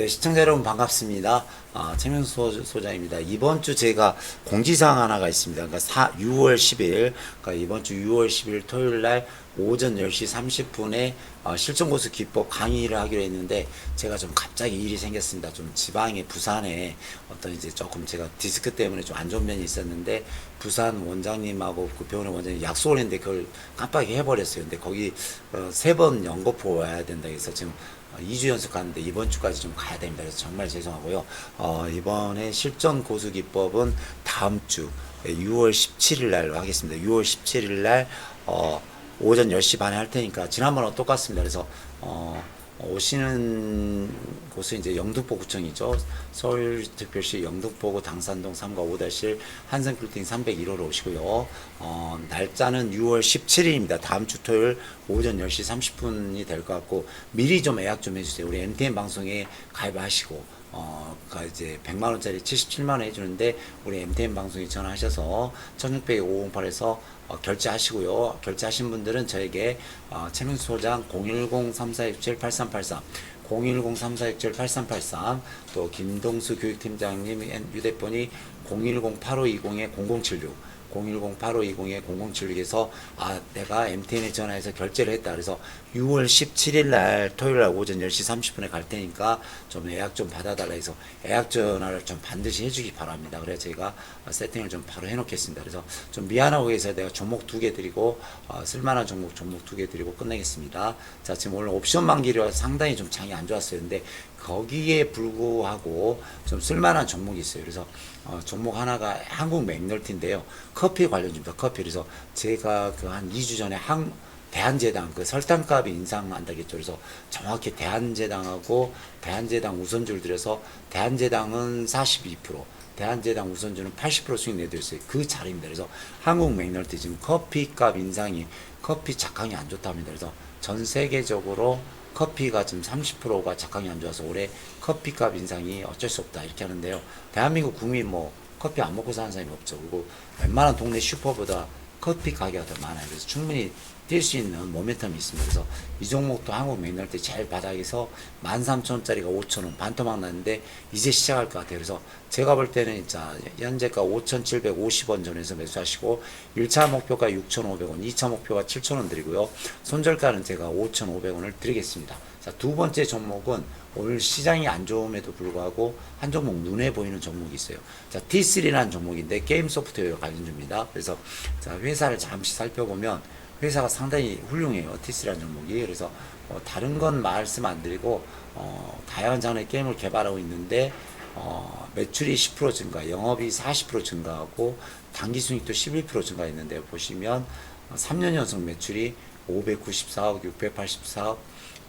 네, 시청자 여러분 반갑습니다. 아, 최명수 소장입니다. 이번 주 제가 공지사항 하나가 있습니다. 그러니까 4, 6월 10일, 그러니까 이번 주 6월 10일 토요일 날 오전 10시 30분에 어, 실전고수 기법 강의를 하기로 했는데 제가 좀 갑자기 일이 생겼습니다. 좀 지방에 부산에 어떤 이제 조금 제가 디스크 때문에 좀 안 좋은 면이 있었는데 부산 원장님하고 그 병원의 원장님 약속을 했는데 그걸 깜빡이 해버렸어요. 근데 거기 어, 세번 연거푸 와야 된다 해서 지금 어, 2주 연속 가는데 이번 주까지 좀 가야 됩니다. 그래서 정말 죄송하고요. 어, 이번에 실전 고수 기법은 다음 주 6월 17일 날 하겠습니다. 6월 17일 날 어, 오전 10시 반에 할 테니까 지난번과 똑같습니다. 그래서 어, 오시는 곳은 이제 영등포구청이죠. 서울특별시 영등포구 당산동 3가 5다실 한성빌딩 301호로 오시고요. 어, 날짜는 6월 17일입니다. 다음 주 토요일 오전 10시 30분이 될 것 같고 미리 좀 예약 좀 해주세요. 우리 MTN 방송에 가입하시고 어, 그 이제 100만 원짜리 77만 원 해주는데 우리 MTN 방송에 전화하셔서 1600에 508에서 어, 결제하시고요. 결제하신 분들은 저에게 어, 최명수 소장 010-3467-8383 010-3467-8383 또 김동수 교육팀장님 휴대폰이 010-8520-0076 010-8520-0076에서 아 내가 MTN에 전화해서 결제를 했다. 그래서 6월 17일 날 토요일 날 오전 10시 30분에 갈 테니까 좀 예약 좀 받아달라 해서 예약 전화를 좀 반드시 해주기 바랍니다. 그래서 제가 세팅을 좀 바로 해놓겠습니다. 그래서 좀 미안하고 해서 내가 종목 두 개 드리고 어, 쓸만한 종목 종목 두 개 드리고 끝내겠습니다. 자 지금 오늘 옵션 만기로 상당히 좀 장이 안 좋았어요. 근데 거기에 불구하고 좀 쓸만한 종목이 있어요 그래서 어, 종목 하나가 한국 맥널티인데요. 커피 관련주입니다. 커피. 그래서 제가 그 한 2주 전에 한, 대한제당 그 설탕값이 인상한다겠죠. 그래서 정확히 대한제당하고 대한제당 우선주를 들여서 대한제당은 42%, 대한제당 우선주는 80% 수익 내드렸어요. 그 자리입니다. 그래서 한국 맥널티 지금 커피값 인상이 커피 작황이 안 좋답니다. 그래서 전 세계적으로 커피가 지금 30%가 작황이 안 좋아서 올해 커피값 인상이 어쩔 수 없다 이렇게 하는데요. 대한민국 국민 뭐 커피 안 먹고 사는 사람이 없죠. 그리고 웬만한 동네 슈퍼보다 커피 가격이 더 많아요. 그래서 충분히 뛸 수 있는 모멘텀이 있습니다. 그래서 이 종목도 한국 맥날 때 제일 바닥에서 13,000원짜리가 5,000원 반토막 났는데 이제 시작할 것 같아요. 그래서 제가 볼 때는 진짜 현재가 5,750원 전에서 매수하시고 1차 목표가 6,500원, 2차 목표가 7,000원 드리고요. 손절가는 제가 5,500원을 드리겠습니다. 자, 두 번째 종목은 오늘 시장이 안 좋음에도 불구하고 한 종목 눈에 보이는 종목이 있어요. 자, T3라는 종목인데 게임 소프트웨어 관련주입니다. 그래서 자, 회사를 잠시 살펴보면 회사가 상당히 훌륭해요. T3라는 종목이. 그래서 어, 다른 건 말씀 안 드리고 어, 다양한 장르의 게임을 개발하고 있는데 어, 매출이 10% 증가, 영업이 40% 증가하고 단기 수익도 11% 증가했는데 보시면 어, 3년 연속 매출이 594억, 684억,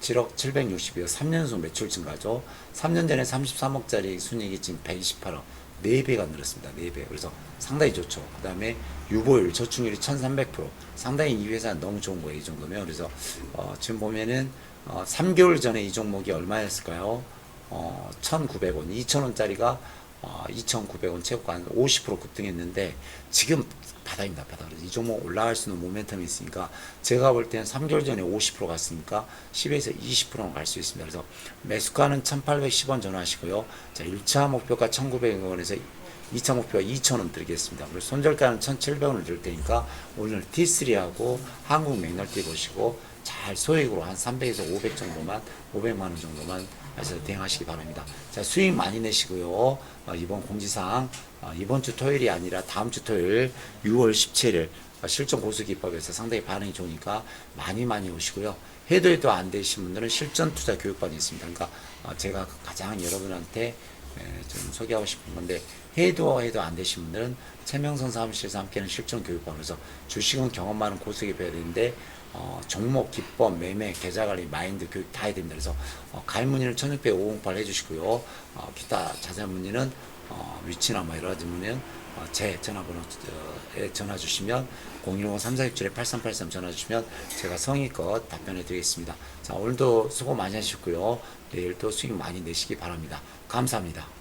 7억 760이요. 3년 연속 매출 증가죠. 3년 전에 33억짜리 순이익이 지금 128억. 4배가 늘었습니다. 4배. 그래서 상당히 좋죠. 그 다음에 유보율, 저축률이 1300%. 상당히 이 회사는 너무 좋은 거예요. 이 정도면. 그래서, 어, 지금 보면은, 어, 3개월 전에 이 종목이 얼마였을까요? 어, 1,900원. 2,000원짜리가 어, 2,900원 최고가 50% 급등했는데 지금 바닥입니다. 바닥. 이 종목 올라갈 수 있는 모멘텀이 있으니까 제가 볼 때는 3개월 전에 50% 갔으니까 10에서 20%는 갈 수 있습니다. 그래서 매수가는 1,810원 전화하시고요. 자, 1차 목표가 1,900원에서 2차 목표가 2,000원 드리겠습니다. 그리고 손절가는 1,700원을 드릴 테니까 오늘 T3하고 한국 맥널티 보시고 잘 소액으로 한 300에서 500 정도만 500만 원 정도만 해서 대응하시기 바랍니다. 자 수익 많이 내시고요. 어, 이번 공지사항 어, 이번 주 토요일이 아니라 다음 주 토요일 6월 17일 어, 실전 고수 기법에서 상당히 반응이 좋으니까 많이 많이 오시고요. 해도 해도 안 되신 분들은 실전 투자 교육반이 있습니다. 그러니까 어, 제가 가장 여러분한테 에, 좀 소개하고 싶은 건데 해도 해도 안 되신 분들은 최명선 사무실에서 함께하는 실전 교육반에서 주식은 경험 많은 고수에게 배워야 되는데 어, 종목, 기법, 매매, 계좌관리, 마인드 교육 다 해야 됩니다. 그래서 어, 가입 문의는 1600 508 해주시고요. 어, 기타 자세한 문의는 어, 위치나 뭐 여러 가지 문의는 어, 제 전화번호에 전화 주시면 015-3467-8383 전화 주시면 제가 성의껏 답변해 드리겠습니다. 자, 오늘도 수고 많이 하셨고요. 내일도 수익 많이 내시기 바랍니다. 감사합니다.